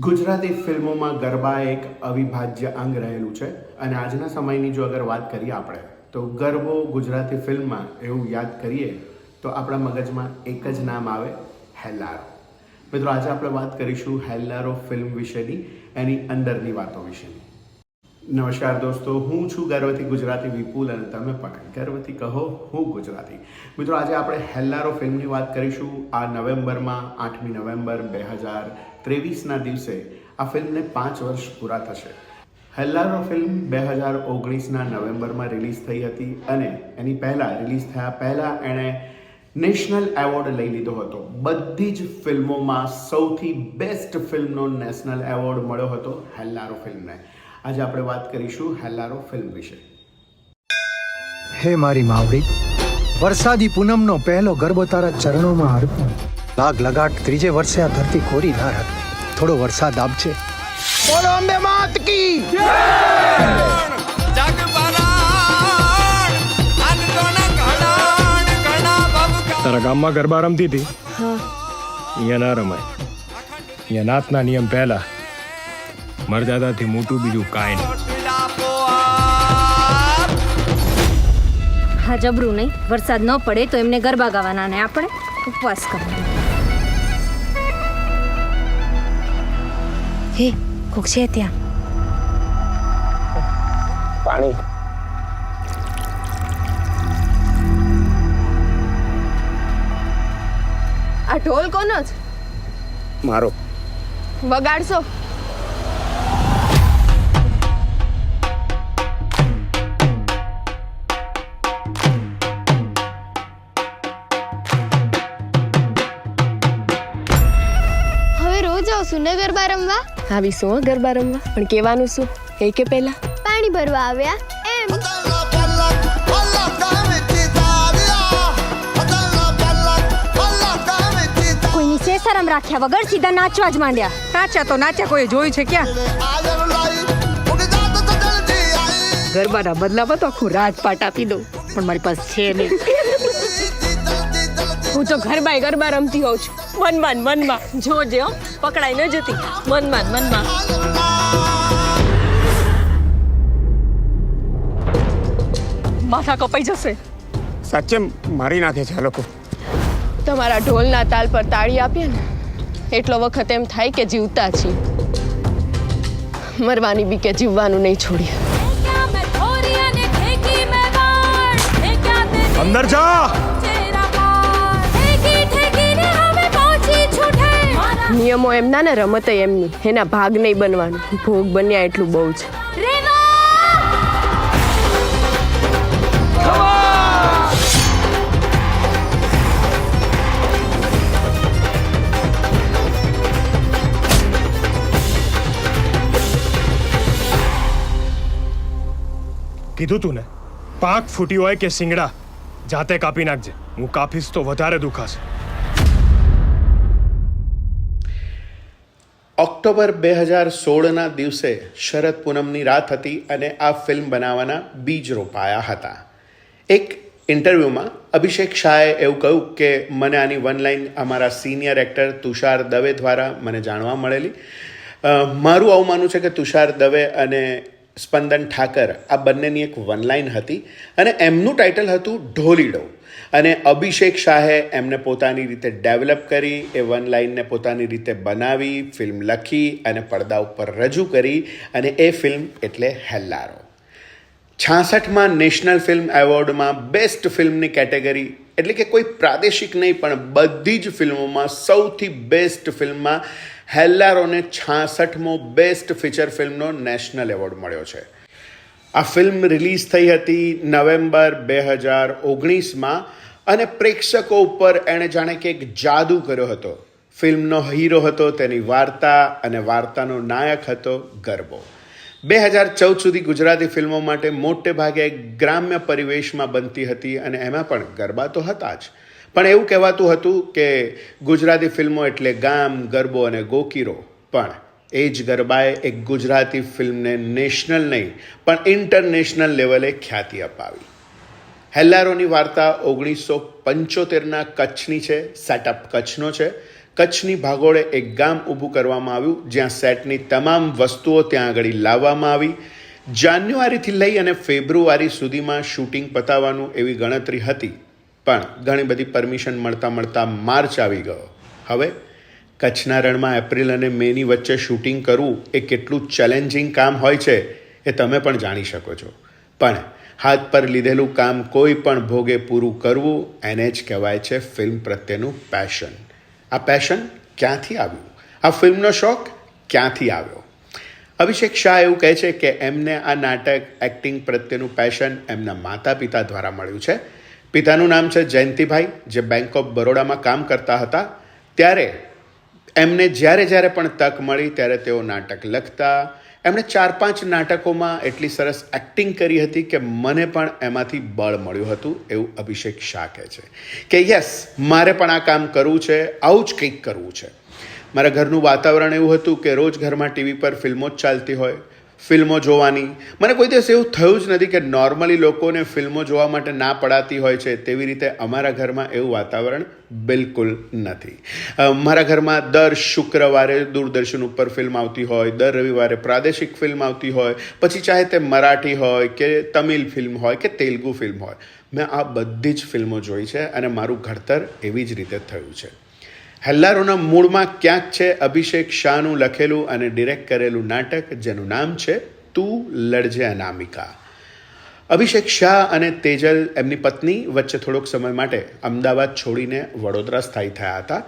ગુજરાતી ફિલ્મોમાં ગરબા એક અવિભાજ્ય અંગ રહેલું છે. અને આજના સમયની જો અગર વાત કરીએ આપણે, તો ગરબો ગુજરાતી ફિલ્મમાં એવું યાદ કરીએ, તો આપણા મગજમાં એક જ નામ આવે હેલ્લારો મિત્રો, આજે આપણે વાત કરીશું હેલ્લારો ફિલ્મ વિશેની, એની અંદરની વાતો વિશેની. નમસ્કાર દોસ્તો, હું છું ગર્વતી ગુજરાતી વિપુલ અને તમે પણ ગર્વતી કહો, હું ગુજરાતી. મિત્રો, આજે આપણે હેલ્લારો ફિલ્મની વાત કરીશું. આ નવેમ્બરમાં, આઠમી નવેમ્બર બે હજાર ત્રેવીસના દિવસે આ ફિલ્મને પાંચ વર્ષ પૂરા થશે. હેલ્લારો ફિલ્મ બે હજાર ઓગણીસના નવેમ્બરમાં રિલીઝ થઈ હતી અને એની પહેલાં, રિલીઝ થયા પહેલાં એણે નેશનલ એવોર્ડ લઈ લીધો હતો. બધી જ ફિલ્મોમાં સૌથી બેસ્ટ ફિલ્મનો નેશનલ એવોર્ડ મળ્યો હતો હેલ્લારો ફિલ્મને. આજે આપણે વાત કરીશું હેલ્લારો ફિલ્મ વિશે. હે મારી માવડી વરસાદી પૂનમનો પહેલો ગરબો તારા ચરણોમાં અર્પણ લાગ લગાટ ત્રીજે વર્ષે આ ધરતી કોરી ના રાખે. થોડો વરસાદ આપજે. બોલો અંબે માત કી! તારા ગામમાં ગરબા રમતી હતી? અહીંયા ના રમાય. અહીંયા નાતના નિયમ પહેલા. મરદાદાથી મોટું બીજું કાંઈ નહીં. હા જબરું નહીં. વરસાદ ન પડે તો એમને ગરબા ગાવાના ને આપણે ઉપવાસ કરવાનો. હે કોક છે ત્યાં? પાણી. આ ઢોલ કોનો છે? મારો. વગાડશો? રોજ ને ગરબા રમવા? આવીશું હો ગરબા રમવા? પણ કહેવાનું શું? એ કે પહેલા? પાણી ભરવા આવ્યા એમ. કોઈની શેષરમ રાખ્યા વગર સીધા નાચવા જ માંડ્યા. નાચ્યા તો નાચ્યા કોઈ જોયું છે ક્યાં? ગરબાના બદલામાં તો આખું રાજપાટ આપી દઉં પણ મારી પાસે છે નહીં. હું તો ગરબાય ગરબા રમતી હોઉં છું. મનમાં મનમાં. જોજે હો પકડાઈ ન જતી. મનમાં મનમાં. માથા કપાઈ જશે. સાચે મારી નાખે છે આ લોકો. તમારા ઢોલના તાલ પર તાળી આપીએ ને એટલો વખત એમ થાય કે જીવતા છીએ. મરવાની બી કે જીવવાનું નહીં છોડીએ. અંદર જા! નિયમો એમના ને રમત એમની. એના ભાગ નહીં બનવાનું. ભોગ બન્યા એટલું બહુ છે. કીધું તું ને? પાંખ ફૂટી હોય કે સિંગડા, જાતે કાપી નાખજે. હું કાપીશ તો વધારે દુખાશે. ઓક્ટોબર બે હજાર સોળના દિવસે શરદ પૂનમની રાત હતી અને આ ફિલ્મ બનાવવાના બીજ રોપાયા હતા. એક ઇન્ટરવ્યૂમાં અભિષેક શાહે એવું કહ્યું કે, મને આની વન લાઈન અમારા સિનિયર એક્ટર તુષાર દવે દ્વારા મને જાણવા મળેલી. મારું આવું માનવું છે કે તુષાર દવે અને સ્પંદન ઠાકર, આ બંનેની એક વન લાઈન હતી અને એમનું ટાઇટલ હતું ઢોલીડો અને અભિષેક શાહે એમને પોતાની રીતે ડેવલપ કરી, એ વન લાઇનને પોતાની રીતે બનાવી ફિલ્મ લખી અને પડદા ઉપર રજૂ કરી અને એ ફિલ્મ એટલે હેલ્લારો. છાસઠમાં નેશનલ ફિલ્મ એવોર્ડમાં બેસ્ટ ફિલ્મની કેટેગરી એટલે કે કોઈ પ્રાદેશિક નહીં, પણ બધી જ ફિલ્મોમાં સૌથી બેસ્ટ ફિલ્મમાં હેલ્લારોને છાસઠમો બેસ્ટ ફીચર ફિલ્મનો નેશનલ એવોર્ડ મળ્યો છે. આ ફિલ્મ રિલીઝ થઈ હતી નવેમ્બર બે હજાર ઓગણીસમાં અને પ્રેક્ષકો ઉપર એણે જાણે કે એક જાદુ કર્યો હતો. ફિલ્મનો હીરો હતો, તેની વાર્તા અને વાર્તાનો નાયક હતો ગરબો. બે હજાર ચૌદ સુધી ગુજરાતી ફિલ્મો માટે મોટે ભાગે ગ્રામ્ય પરિવેશમાં બનતી હતી અને એમાં પણ ગરબા તો હતા જ. પણ એવું કહેવાતું હતું કે ગુજરાતી ફિલ્મો એટલે ગામ, ગરબો અને ગોકીરો. પણ એ જ ગરબાએ એક ગુજરાતી ફિલ્મને નેશનલ નહીં, પણ ઇન્ટરનેશનલ લેવલે ખ્યાતિ અપાવી. હેલ્લારોની વાર્તા ઓગણીસો પંચોતેરના કચ્છની છે, સેટઅપ કચ્છનો છે. કચ્છની ભાગોળે એક ગામ ઊભું કરવામાં આવ્યું, જ્યાં સેટની તમામ વસ્તુઓ ત્યાં આગળ લાવવામાં આવી. જાન્યુઆરીથી લઈ અને ફેબ્રુઆરી સુધીમાં શૂટિંગ પતાવવાનું એવી ગણતરી હતી. પણ ઘણી બધી પરમિશન મળતા મળતા માર્ચ આવી ગયો. હવે કચ્છના રણમાં એપ્રિલ અને મેની વચ્ચે શૂટિંગ કરવું એ કેટલું ચેલેન્જિંગ કામ હોય છે એ તમે પણ જાણી શકો છો. પણ હાથ પર લીધેલું કામ કોઈ પણ ભોગે પૂરું કરવું એને જ કહેવાય છે ફિલ્મ પ્રત્યેનું પેશન આ પેશન ક્યાંથી આવ્યું? આ ફિલ્મનો શોખ ક્યાંથી આવ્યો? અભિષેક શાહ એવું કહે છે કે એમને આ નાટક એક્ટિંગ પ્રત્યેનું પેશન એમના માતા પિતા દ્વારા મળ્યું છે. પિતાનું નામ છે જયંતિભાઈ, જે બેંક ઓફ બરોડામાં કામ કરતા હતા. ત્યારે એમને જ્યારે જ્યારે પણ તક મળી, ત્યારે તેઓ નાટક લખતા. એમણે ચાર પાંચ નાટકોમાં એટલી સરસ એક્ટિંગ કરી હતી કે મને પણ એમાંથી બળ મળ્યું હતું, એવું અભિષેક શાહ કહે છે. કે યસ મારે પણ આ કામ કરવું છે, આવું જ કંઈક કરવું છે. મારા ઘરનું વાતાવરણ એવું હતું કે રોજ ઘરમાં ટીવી પર ફિલ્મો જ ચાલતી હોય ફિલ્મો જોવાની. મને કોઈ દિવસ એવું થયું જ નથી કે નોર્મલી લોકોને ફિલ્મો જોવા માટે ના પડાતી હોય છે. તેવી રીતે અમારા ઘરમાં એવું વાતાવરણ બિલકુલ નથી. મારા ઘરમાં દર શુક્રવારે દૂરદર્શન ઉપર ફિલ્મ આવતી હોય, દર રવિવારે પ્રાદેશિક ફિલ્મ આવતી હોય, પછી ચાહે તે મરાઠી હોય કે તમિલ ફિલ્મ હોય કે તેલુગુ ફિલ્મ હોય. મેં આ બધી જ ફિલ્મો જોઈ છે અને મારું ઘડતર એવી જ રીતે થયું છે. હેલ્લારોના મૂળમાં ક્યાંક છે અભિષેક શાહનું લખેલું અને ડિરેક્ટ કરેલું નાટક, જેનું નામ છે તું લડજે અનામિકા. અભિષેક શાહ અને તેજલ એમની પત્ની વચ્ચે થોડોક સમય માટે અમદાવાદ છોડીને વડોદરા સ્થાયી થયા હતા.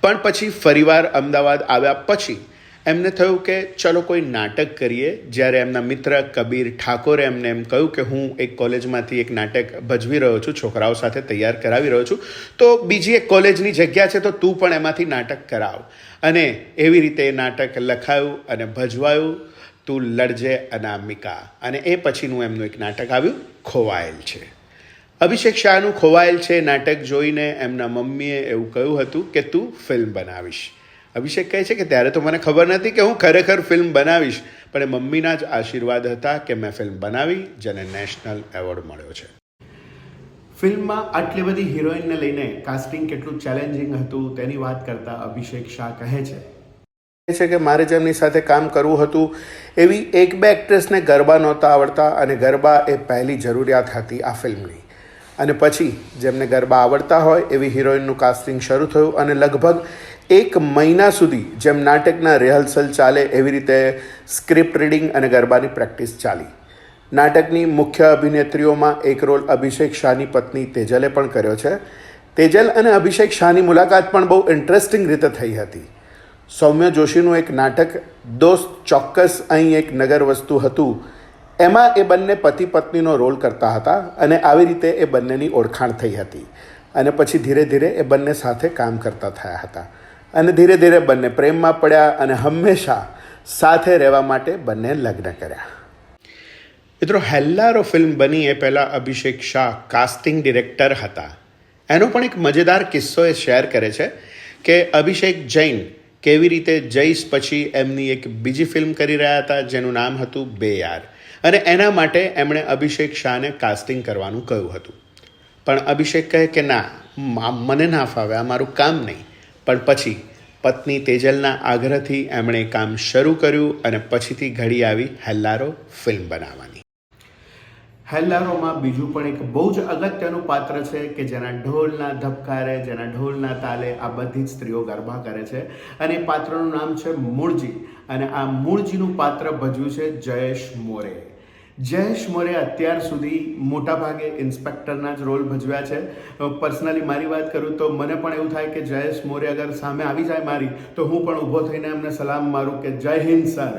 પણ પછી ફરીવાર અમદાવાદ આવ્યા પછી એમને થયું કે ચલો કોઈ નાટક કરીએ. જ્યારે એમના મિત્ર કબીર ઠાકોરે એમને એમ કહ્યું કે હું એક કોલેજમાંથી એક નાટક ભજવી રહ્યો છું, છોકરાઓ સાથે તૈયાર કરાવી રહ્યો છું, તો બીજી એક કોલેજની જગ્યા છે તો તું પણ એમાંથી નાટક કરાવ. અને એવી રીતે એ નાટક લખાયું અને ભજવાયું, તું લડજે અનામિકા. અને એ પછીનું એમનું એક નાટક આવ્યું, ખોવાયેલ છે. અભિષેક શાહનું ખોવાયેલ છે નાટક જોઈને એમના મમ્મીએ એવું કહ્યું હતું કે તું ફિલ્મ બનાવીશ. અભિષેક કહે છે કે ત્યારે તો મને ખબર નથી કે હું ખરેખર ફિલ્મ બનાવીશ. પણ એ મમ્મીના જ આશીર્વાદ હતા કે મેં ફિલ્મ બનાવી જેને નેશનલ એવોર્ડ મળ્યો છે. ફિલ્મમાં આટલી બધી હિરોઈનને લઈને કાસ્ટિંગ કેટલું ચેલેન્જિંગ હતું તેની વાત કરતા અભિષેક શાહ કહે છે. છે કે મારે જેમની સાથે કામ કરવું હતું એવી એક બે એક્ટ્રેસને ગરબા નહોતા આવડતા અને ગરબા એ પહેલી જરૂરિયાત હતી આ ફિલ્મની. અને પછી જેમને ગરબા આવડતા હોય એવી હિરોઈનનું કાસ્ટિંગ શરૂ થયું અને લગભગ એક મહિના સુધી જેમ નાટકના રિહર્સલ ચાલે એવી રીતે સ્ક્રિપ્ટ રીડિંગ અને ગરબાની પ્રેક્ટિસ ચાલી. નાટકની મુખ્ય અભિનેત્રીઓમાં એક રોલ અભિષેક શાહની પત્ની તેજલે પણ કર્યો છે. તેજલ અને અભિષેક શાહની મુલાકાત પણ બહુ ઇન્ટરેસ્ટિંગ રીતે થઈ હતી. સૌમ્ય જોશીનું એક નાટક, દોસ્ત ચોક્કસ અહીં એક નગર વસ્તુ હતું. એમાં એ બંને પતિ પત્નીનો રોલ કરતા હતા અને આવી રીતે એ બંનેની ઓળખાણ થઈ હતી. અને પછી ધીરે ધીરે એ બંને સાથે કામ કરતા થયા હતા. અને ધીરે ધીરે બંને પ્રેમમાં પડ્યા અને હંમેશા સાથે રહેવા માટે બંને લગ્ન કર્યા. મિત્રો, હેલ્લારો ફિલ્મ બની એ પહેલાં અભિષેક શાહ કાસ્ટિંગ ડિરેક્ટર હતા. એનો પણ એક મજેદાર કિસ્સો એ શેર કરે છે કે અભિષેક જૈન કેવી રીતે જઈશ પછી એમની એક બીજી ફિલ્મ કરી રહ્યા હતા, જેનું નામ હતું બે યાર અને એના માટે એમણે અભિષેક શાહને કાસ્ટિંગ કરવાનું કહ્યું હતું. પણ અભિષેક કહે કે, ના મને ના ફાવે, આ મારું કામ નહીં. પણ પછી પત્ની તેજલના આગ્રહથી એમણે કામ શરૂ કર્યું અને પછીથી ઘડી આવી હેલ્લારો ફિલ્મ બનાવવાની. હેલ્લારોમાં બીજું પણ એક બહુ જ અગત્યનું પાત્ર છે કે જેના ઢોલના ધબકારે, જેના ઢોલના તાલે આ બધી જ સ્ત્રીઓ ગરબા કરે છે. અને એ પાત્રનું નામ છે મૂળજી. અને આ મૂળજીનું પાત્ર ભજવ્યું છે જયેશ મોરે. જયેશ મોરે અત્યાર સુધી મોટાભાગે ઇન્સ્પેક્ટરના જ રોલ ભજવ્યા છે. પર્સનલી મારી વાત કરું તો મને પણ એવું થાય કે જયેશ મોરે અગર સામે આવી જાય મારી, તો હું પણ ઊભો થઈને એમને સલામ મારું કે જય હિન્દ, સર.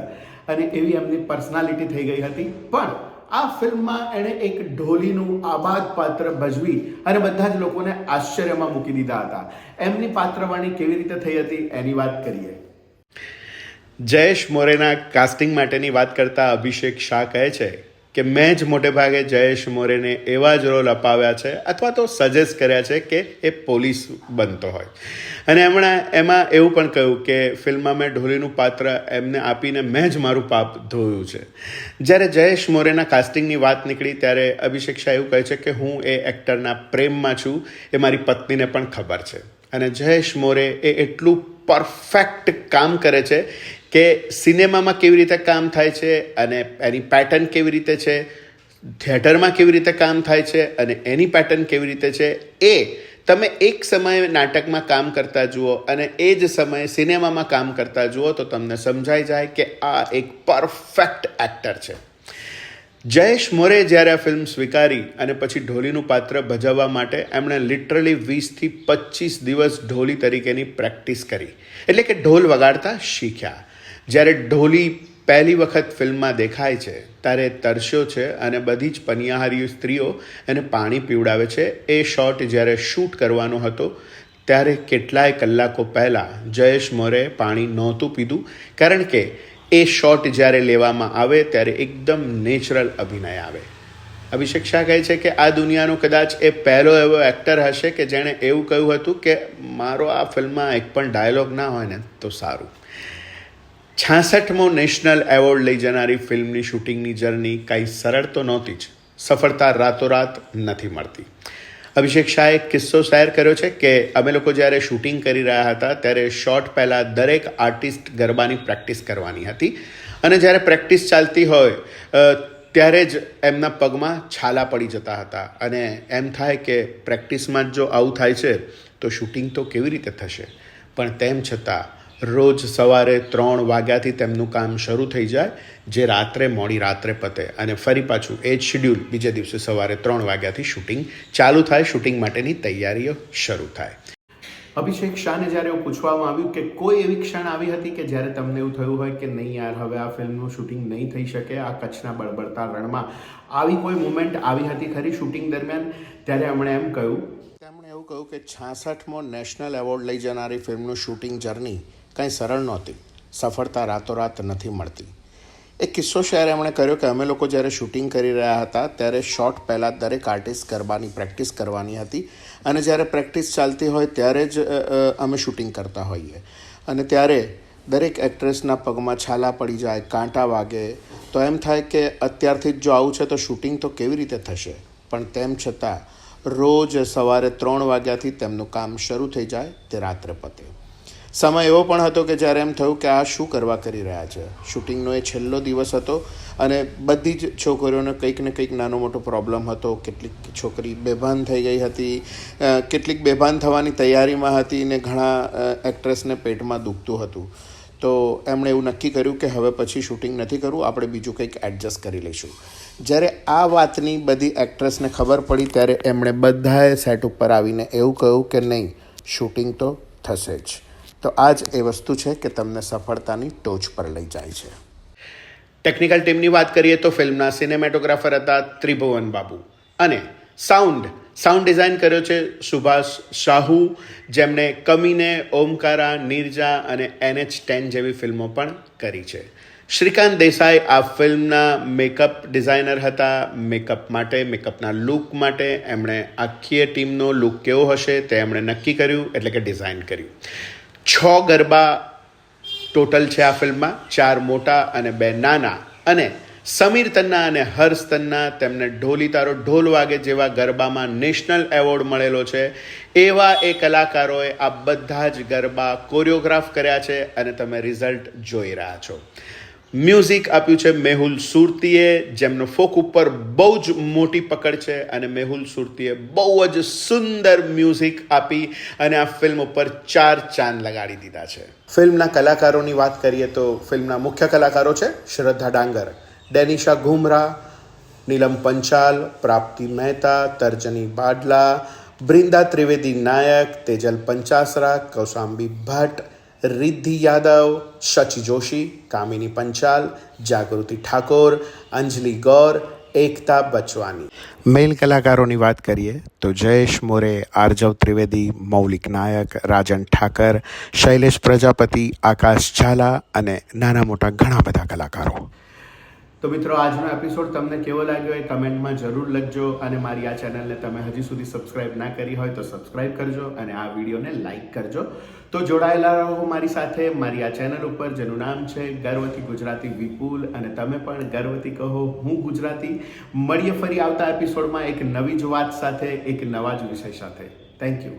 અને એવી એમની પર્સનાલિટી થઈ ગઈ હતી. પણ આ ફિલ્મમાં એણે એક ઢોલીનું આબાદ પાત્ર ભજવી અને બધા જ લોકોને આશ્ચર્યમાં મૂકી દીધા હતા. એમની પાત્રવાણી કેવી રીતે થઈ હતી એની વાત કરીએ. જયેશ મોરેના કાસ્ટિંગ માટેની વાત કરતા અભિષેક શાહ કહે છે કે મેં જ મોટે ભાગે જયેશ મોરેને એવા જ રોલ અપાવ્યા છે અથવા તો સજેસ્ટ કર્યા છે કે એ પોલીસ બનતો હોય. અને એમણે એમાં એવું પણ કહ્યું કે ફિલ્મમાં મેં ઢોલીનું પાત્ર એમને આપીને મેં જ મારું પાપ ધોયું છે. જ્યારે જયેશ મોરેના કાસ્ટિંગની વાત નીકળી ત્યારે અભિષેક શાહ એવું કહે છે કે હું એ એક્ટરના પ્રેમમાં છું, એ મારી પત્નીને પણ ખબર છે. અને જયેશ મોરે એ એટલું પરફેક્ટ કામ કરે છે કે સિનેમામાં કેવી રીતે કામ થાય છે અને એની પેટર્ન કેવી રીતે છે થિયેટરમાં કેવી રીતે કામ થાય છે અને એની પેટર્ન કેવી રીતે છે, એ તમે એક સમયે નાટકમાં કામ કરતા જુઓ અને એ જ સમયે સિનેમામાં કામ કરતા જુઓ તો તમને સમજાઈ જાય કે આ એક પરફેક્ટ એક્ટર છે. જયેશ મોરે જ્યારે આ ફિલ્મ સ્વીકારી અને પછી ઢોલીનું પાત્ર ભજવવા માટે એમણે લિટરલી વીસથી પચીસ દિવસ ઢોલી તરીકેની પ્રેક્ટિસ કરી. એટલે કે ઢોલ વગાડતા શીખ્યા. જ્યારે ઢોલી પહેલી વખત ફિલ્મમાં દેખાય છે, ત્યારે તરસ્યો છે અને બધી જ પનિયાહારી સ્ત્રીઓ એને પાણી પીવડાવે છે. એ શોટ જ્યારે શૂટ કરવાનો હતો, ત્યારે કેટલાય કલાકો પહેલાં જયેશ મોરે પાણી નહોતું પીધું. કારણ કે એ શોટ જ્યારે લેવામાં આવે, ત્યારે એકદમ નેચરલ અભિનય આવે. અભિષેક શાહ કહે છે કે, આ દુનિયાનો કદાચ એ પહેલો એવો એક્ટર હશે કે જેણે એવું કહ્યું હતું કે, મારો આ ફિલ્મમાં એક પણ ડાયલોગ ના હોય ને, તો સારું. છાસઠમો નેશનલ એવોર્ડ લઈ જનારી ફિલ્મની શૂટિંગની જર્ની કાંઈ સરળ તો નહોતી જ. સફળતા રાતોરાત નથી મળતી. અભિષેક શાહે કિસ્સો શેર કર્યો છે કે અમે લોકો જ્યારે શૂટિંગ કરી રહ્યા હતા ત્યારે શોટ પહેલાં દરેક આર્ટિસ્ટ ગરબાની પ્રેક્ટિસ કરવાની હતી. અને જ્યારે પ્રેક્ટિસ ચાલતી હોય ત્યારે જ એમના પગમાં છાલા પડી જતા હતા. અને એમ થાય કે પ્રેક્ટિસમાં જ જો આવું થાય છે, તો શૂટિંગ તો કેવી રીતે થશે? પણ તેમ છતાં રોજ સવારે ત્રણ વાગ્યાથી તેમનું કામ શરૂ થઈ જાય જે રાત્રે મોડી રાત્રે પતે. અને ફરી પાછું એ જ શિડ્યુલ બીજે દિવસે સવારે ત્રણ વાગ્યાથી શૂટિંગ ચાલુ થાય શૂટિંગ માટેની તૈયારીઓ શરૂ થાય. અભિષેક શાહને જ્યારે એવું પૂછવામાં આવ્યું કે કોઈ એવી ક્ષણ આવી હતી કે જ્યારે તમને એવું થયું હોય કે નહીં યાર હવે આ ફિલ્મનું શૂટિંગ નહીં થઈ શકે આ કચ્છના બળબડતા રણમાં આવી કોઈ મુમેન્ટ આવી હતી ખરી શૂટિંગ દરમિયાન? ત્યારે એમણે એમ કહ્યું તેમણે એવું કહ્યું કે છાસઠમો નેશનલ એવોર્ડ લઈ જનારી ફિલ્મનું શૂટિંગ જર્ની કંઈ સરળ નહોતી. સફળતા રાતોરાત નથી મળતી. એક કિસ્સો શેર એમણે કર્યો કે અમે લોકો જ્યારે શૂટિંગ કરી રહ્યા હતા ત્યારે શોટ પહેલાં દરેક આર્ટિસ્ટ ગરબાની પ્રેક્ટિસ કરવાની હતી અને જ્યારે પ્રેક્ટિસ ચાલતી હોય ત્યારે જ અમે શૂટિંગ કરતા હોઈએ. અને ત્યારે દરેક એક્ટ્રેસના પગમાં છાલા પડી જાય, કાંટા વાગે, તો એમ થાય કે અત્યારથી જ જો આવું છે તો શૂટિંગ તો કેવી રીતે થશે? પણ તેમ છતાં રોજ સવારે ત્રણ વાગ્યાથી તેમનું કામ શરૂ થઈ જાય તે રાત્રે પતે. સમય એવો પણ હતો કે જ્યારે એમ થયું કે આ શું કરવા કરી રહ્યા છે. શૂટિંગનો એ છેલ્લો દિવસ હતો અને બધી જ છોકરીઓને કંઈક ને કંઈક નાનો મોટો પ્રોબ્લેમ હતો. કેટલીક છોકરી બેભાન થઈ ગઈ હતી. કેટલીક બેભાન થવાની તૈયારીમાં હતી ને ઘણા એક્ટ્રેસને પેટમાં દુખતું હતું. તો એમણે એવું નક્કી કર્યું કે હવે પછી શૂટિંગ નથી કરવું આપણે બીજું કંઈક એડજસ્ટ કરી લઈશું. જ્યારે આ વાતની બધી એક્ટ્રેસને ખબર પડી ત્યારે એમણે બધાએ સેટ ઉપર આવીને એવું કહ્યું કે નહીં, શૂટિંગ તો થશે જ. તો આ જ એ વસ્તુ છે કે તમને સફળતાની ટોચ પર લઈ જાય છે. ટેકનિકલ ટીમની વાત કરીએ તો ફિલ્મના સિનેમેટોગ્રાફર હતા ત્રિભુવન બાબુ અને સાઉન્ડ સાઉન્ડ ડિઝાઇન કર્યો છે સુભાષ શાહુ, જેમણે કમીને, ઓમકારા, નિર્જા અને એનએચ ટેન જેવી ફિલ્મો પણ કરી છે. શ્રીકાંત દેસાઈ આ ફિલ્મના મેકઅપ ડિઝાઇનર હતા. મેકઅપ માટે મેકઅપના લુક માટે એમણે આખી ટીમનો લુક કેવો હશે તે એમણે નક્કી કર્યું, એટલે કે ડિઝાઇન કર્યું. છ ગરબા ટોટલ છે આ ફિલ્મમાં. ચાર મોટા અને બે નાના. અને સમીર તન્ના અને હર્ષ તન્ના તેમને ઢોલી તારો ઢોલ વાગે જેવા ગરબામાં નેશનલ એવોર્ડ મળેલો છે. એવા એ કલાકારોએ આ બધા જ ગરબા કોરિયોગ્રાફ કર્યા છે અને તમે રિઝલ્ટ જોઈ રહ્યા છો. મ્યુઝિક આપ્યું છે મેહુલ સુરતીએ, જેમનો ફોક ઉપર બહુ જ મોટી પકડ છે અને મેહુલ સુરતીએ બહુ જ સુંદર મ્યુઝિક આપી અને આ ફિલ્મ ઉપર ચાર ચાંદ લગાડી દીધા છે. ફિલ્મના કલાકારોની વાત કરીએ તો ફિલ્મના મુખ્ય કલાકારો છે શ્રદ્ધા ડાંગર, ડેનિશા ઘુમરા, નીલમ પંચાલ, પ્રાપ્તિ મહેતા, તર્જની બાડલા, બ્રિંદા ત્રિવેદી નાયક, તેજલ પંચાસરા, કૌશાંબી ભટ્ટ રિદ્ધિ યાદવ, શચી જોશી, કામિની પંચાલ, જાગૃતિ ઠાકોર, અંજલિ ગૌર, એકતા બચવાની. મેલ કલાકારોની વાત કરીએ તો જયેશ મોરે, આર્જવ ત્રિવેદી, મૌલિક નાયક, રાજન ઠાકર, શૈલેષ પ્રજાપતિ, આકાશ ઝાલા અને નાના મોટા ઘણા બધા કલાકારો. તો મિત્રો, આજનો એપિસોડ તમને કેવો લાગ્યો એ કમેન્ટમાં જરૂર લખજો અને મારી આ ચેનલને તમે હજી સુધી સબસ્ક્રાઇબ ના કરી હોય તો સબસ્ક્રાઇબ કરજો અને આ વિડીયોને લાઇક કરજો. તો જોડાયેલા રહો મારી સાથે, મારી આ ચેનલ ઉપર, જેનું નામ છે ગર્વથી ગુજરાતી વિપુલ અને તમે પણ ગર્વથી કહો હું ગુજરાતી. મળીએ ફરી આવતા એપિસોડમાં એક નવી જ વાત સાથે, એક નવા જ વિષય સાથે. Thank you